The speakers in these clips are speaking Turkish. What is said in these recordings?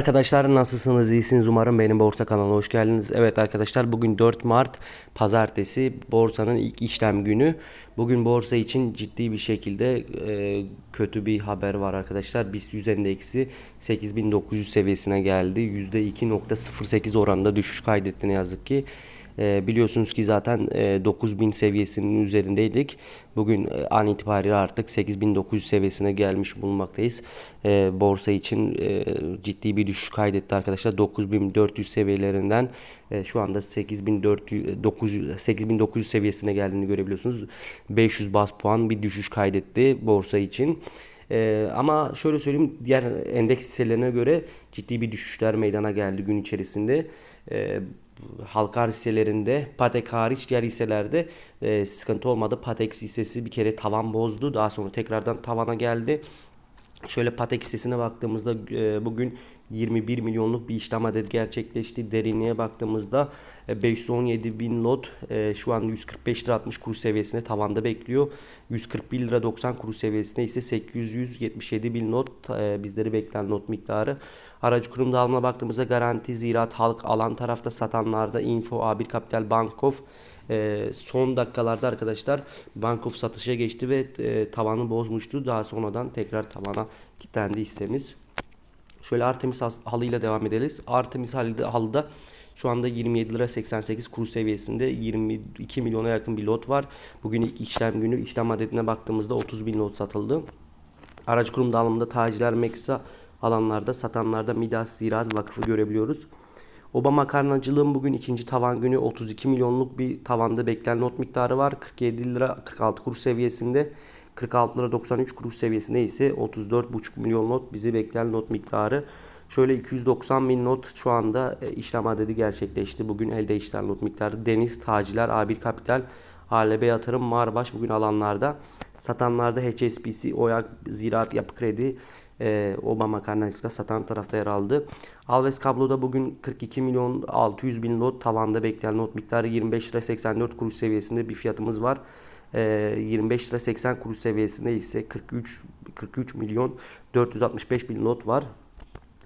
Arkadaşlar nasılsınız? İyisiniz umarım benim borsa kanalına hoş geldiniz. Evet arkadaşlar bugün 4 Mart pazartesi borsanın ilk işlem günü. Bugün borsa için ciddi bir şekilde e, kötü bir haber var arkadaşlar. BIST 100 endeksi 8900 seviyesine geldi. %2.08 oranında düşüş kaydetti ne yazık ki. E, biliyorsunuz ki zaten e, 9000 seviyesinin üzerindeydik. Bugün e, an itibariyle artık 8900 seviyesine gelmiş bulunmaktayız. E, borsa için e, ciddi bir düşüş kaydetti arkadaşlar. 9400 seviyelerinden e, şu anda 8400 900 8900 seviyesine geldiğini görebiliyorsunuz. 500 bas puan bir düşüş kaydetti borsa için. Ee, ama şöyle söyleyeyim diğer endeks hisselerine göre ciddi bir düşüşler meydana geldi gün içerisinde. Ee, halka hisselerinde Patek hariç diğer hisselerde e, sıkıntı olmadı. Patek hissesi bir kere tavan bozdu. Daha sonra tekrardan tavana geldi. Şöyle Patek hissesine baktığımızda e, bugün 21 milyonluk bir işlem adedi gerçekleşti. Derinliğe baktığımızda e, 517 bin lot e, şu an 145 lira 60 kuruş seviyesinde tavanda bekliyor. 141 lira 90 kuruş seviyesinde ise 877 bin not e, bizleri bekleyen not miktarı. Aracı kurum dağılımına baktığımızda Garanti, Ziraat, Halk alan tarafta satanlarda Info, A1 Kapital, Bankof e, son dakikalarda arkadaşlar Bankof satışa geçti ve e, tavanı bozmuştu. Daha sonradan tekrar tavana kilitlendi hissemiz. Şöyle Artemis halıyla devam ederiz. Artemis halıda, şu anda 27 lira 88 kuruş seviyesinde 22 milyona yakın bir lot var. Bugün ilk işlem günü işlem adedine baktığımızda 30 bin lot satıldı. Araç kurum dağılımında tacirler Meksa alanlarda satanlarda Midas Ziraat Vakfı görebiliyoruz. Obama karnacılığın bugün ikinci tavan günü 32 milyonluk bir tavanda beklenen not miktarı var. 47 lira 46 kuruş seviyesinde. 46 lira 93 kuruş seviyesinde ise 34,5 milyon not bizi bekleyen not miktarı. Şöyle 290 bin not şu anda e, işlem adedi gerçekleşti. Bugün elde işlem not miktarı. Deniz, Taciler, A1 Kapital, ALB Yatırım, Marbaş bugün alanlarda. Satanlarda HSBC, Oyak, Ziraat, Yapı Kredi, e, Obama kaynaklıkta satan tarafta yer aldı. Alves Kablo'da bugün 42 milyon 600 bin lot tavanda bekleyen not miktarı 25 lira 84 kuruş seviyesinde bir fiyatımız var. E, 25 lira 80 kuruş seviyesinde ise 43 43 milyon 465 bin lot var.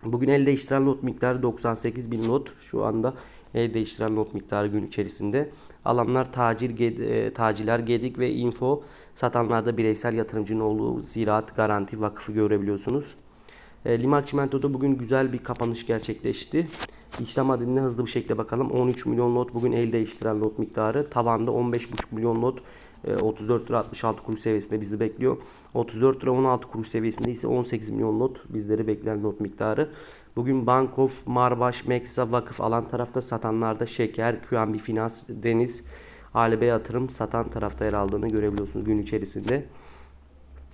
Bugün el değiştiren lot miktarı 98 bin lot şu anda el değiştiren lot miktarı gün içerisinde. Alanlar tacir, e, taciler, gedik ve info satanlarda bireysel yatırımcının olduğu ziraat garanti vakfı görebiliyorsunuz. E, Liman Çimento'da bugün güzel bir kapanış gerçekleşti. İşlem adedine hızlı bir şekilde bakalım. 13 milyon lot bugün el değiştiren lot miktarı. Tavanda 15,5 milyon lot 34 lira 66 kuruş seviyesinde bizi bekliyor. 34 lira 16 kuruş seviyesinde ise 18 milyon not bizleri bekleyen not miktarı. Bugün Bankof, Marbaş, Meksa, Vakıf alan tarafta satanlarda Şeker, QNB Finans, Deniz, ALB Yatırım satan tarafta yer aldığını görebiliyorsunuz gün içerisinde.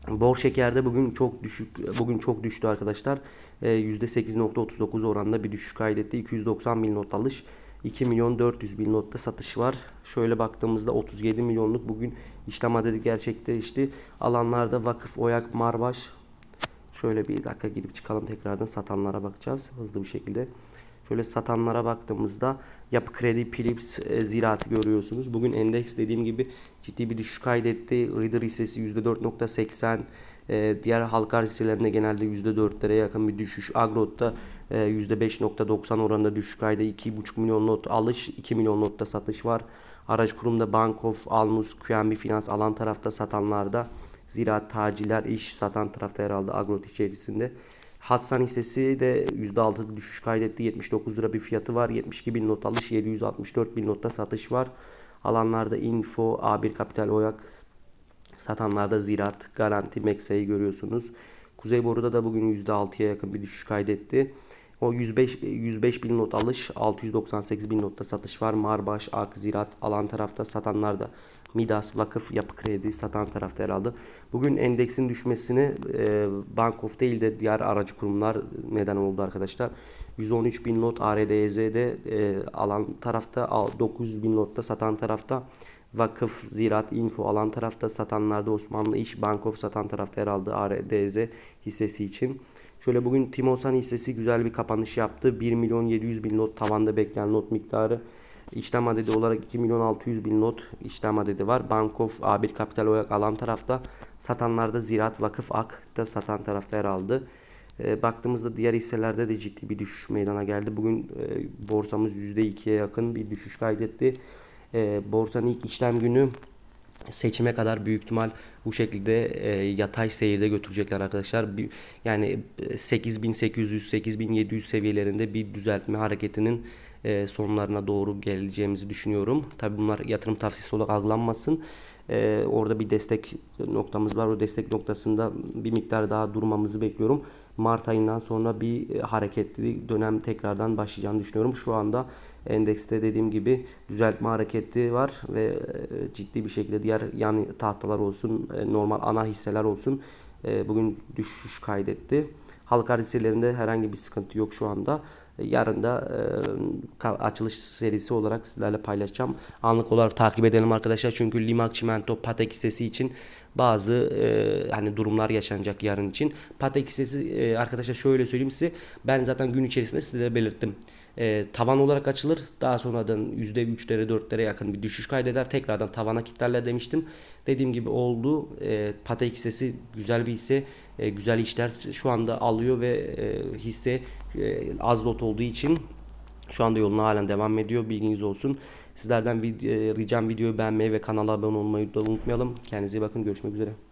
Bor şekerde bugün çok düşük bugün çok düştü arkadaşlar. %8.39 oranında bir düşüş kaydetti. 290 bin not alış. 2 milyon 400 bin notta satış var. Şöyle baktığımızda 37 milyonluk bugün işlem adedi gerçekleşti. Alanlarda Vakıf, Oyak, Marbaş. Şöyle bir dakika girip çıkalım tekrardan satanlara bakacağız hızlı bir şekilde. Şöyle satanlara baktığımızda Yapı Kredi, Philips, e, Ziraat'ı görüyorsunuz. Bugün endeks dediğim gibi ciddi bir düşüş kaydetti. Reader hissesi %4.80, e, diğer halka hisselerinde genelde %4'lere yakın bir düşüş. Agrot'ta e, %5.90 oranında düşüş kaydı. 2,5 milyon not alış, 2 milyon notta satış var. Araç kurumda Bankof, Almus, QNB Finans alan tarafta satanlarda. Ziraat, taciler, iş satan tarafta yer aldı Agrot içerisinde. Hatsan hissesi de %6 düşüş kaydetti. 79 lira bir fiyatı var. 72 bin not alış, 764 bin notta satış var. Alanlarda Info, A1 Kapital Oyak, satanlarda Ziraat, Garanti, Meksa'yı görüyorsunuz. Kuzey Boru'da da bugün %6'ya yakın bir düşüş kaydetti. O 105 105 bin not alış, 698 bin notta satış var. Marbaş, Ak, Ziraat alan tarafta satanlarda Midas, Vakıf, Yapı Kredi satan tarafta yer. Bugün endeksin düşmesini e, Bank of değil de diğer aracı kurumlar neden oldu arkadaşlar. 113 bin not ARDZ'de e, alan tarafta 900 bin notta satan tarafta Vakıf, Ziraat, Info alan tarafta satanlarda Osmanlı İş, Bankof satan tarafta yer ARDZ hissesi için. Şöyle bugün Timosan hissesi güzel bir kapanış yaptı. 1 milyon 700 bin not tavanda beklenen not miktarı. İşlem adedi olarak 2 milyon 600 bin not işlem adedi var. Bankof A1 Kapital olarak alan tarafta. Satanlarda Ziraat Vakıf Ak da satan tarafta yer aldı. E, baktığımızda diğer hisselerde de ciddi bir düşüş meydana geldi. Bugün e, borsamız %2'ye yakın bir düşüş kaydetti. E, borsanın ilk işlem günü seçime kadar büyük ihtimal bu şekilde e, yatay seyirde götürecekler arkadaşlar. Bir, yani e, 8800 8700 seviyelerinde bir düzeltme hareketinin e, sonlarına doğru geleceğimizi düşünüyorum. Tabii bunlar yatırım tavsiyesi olarak algılanmasın. E, orada bir destek noktamız var. O destek noktasında bir miktar daha durmamızı bekliyorum. Mart ayından sonra bir e, hareketli dönem tekrardan başlayacağını düşünüyorum. Şu anda endekste dediğim gibi düzeltme hareketi var ve e, ciddi bir şekilde diğer yan tahtalar olsun, e, normal ana hisseler olsun bugün düşüş kaydetti. Halka hisselerinde herhangi bir sıkıntı yok şu anda. Yarın da e, açılış serisi olarak sizlerle paylaşacağım. Anlık olarak takip edelim arkadaşlar. Çünkü Limak Çimento Patek hissesi için bazı e, hani durumlar yaşanacak yarın için. Patek hissesi e, arkadaşlar şöyle söyleyeyim size. Ben zaten gün içerisinde size belirttim. E, tavan olarak açılır. Daha sonradan %3'lere 4'lere yakın bir düşüş kaydeder. Tekrardan tavana kilitlerler demiştim. Dediğim gibi oldu. E, Patek hissesi güzel bir hisse. E, güzel işler şu anda alıyor ve e, hisse e, az lot olduğu için şu anda yoluna halen devam ediyor. Bilginiz olsun. Sizlerden vid- e, ricam videoyu beğenmeyi ve kanala abone olmayı da unutmayalım. Kendinize iyi bakın. Görüşmek üzere.